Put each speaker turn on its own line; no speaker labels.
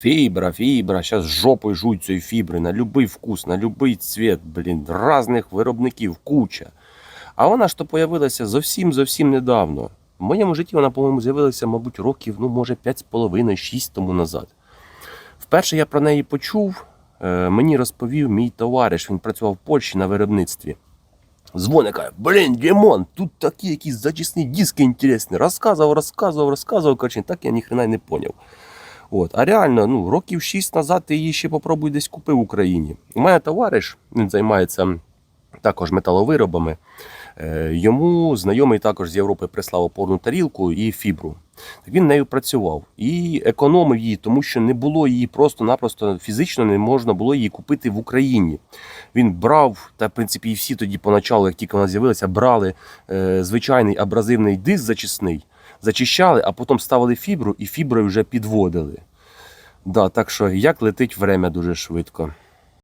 Фібра, фібра, зараз жопою жують цієї фібри на будь-який вкус, на будь-який цвіт, блін, різних виробників, куча. А вона ж то появилася зовсім зовсім недавно. В моєму житті вона, по-моєму, з'явилася, мабуть, років, ну, може, 5,5-6 тому назад. Вперше я про неї почув, е, мені розповів мій товариш, він працював в Польщі на виробництві. Дзвоник каже, блін, Дімон, тут такі якісь зачисні диски інтересні. Розказував, розказував, розказував, коротше, так я ніхрена й не поняв. От. А реально, ну, років 6 назад ти її ще попробуй десь купив в Україні. У мене товариш, він займається також металовиробами. Е, Йому знайомий також з Європи прислав опорну тарілку і фібру. Він нею працював і економив її, тому що не було її просто-напросто фізично не можна було її купити в Україні. Він брав, та в принципі і всі тоді поначалу, як тільки вона з'явилася, брали е, звичайний абразивний диск зачисний, зачищали, а потім ставили фібру і фіброю вже підводили. Да, так що як летить время дуже швидко.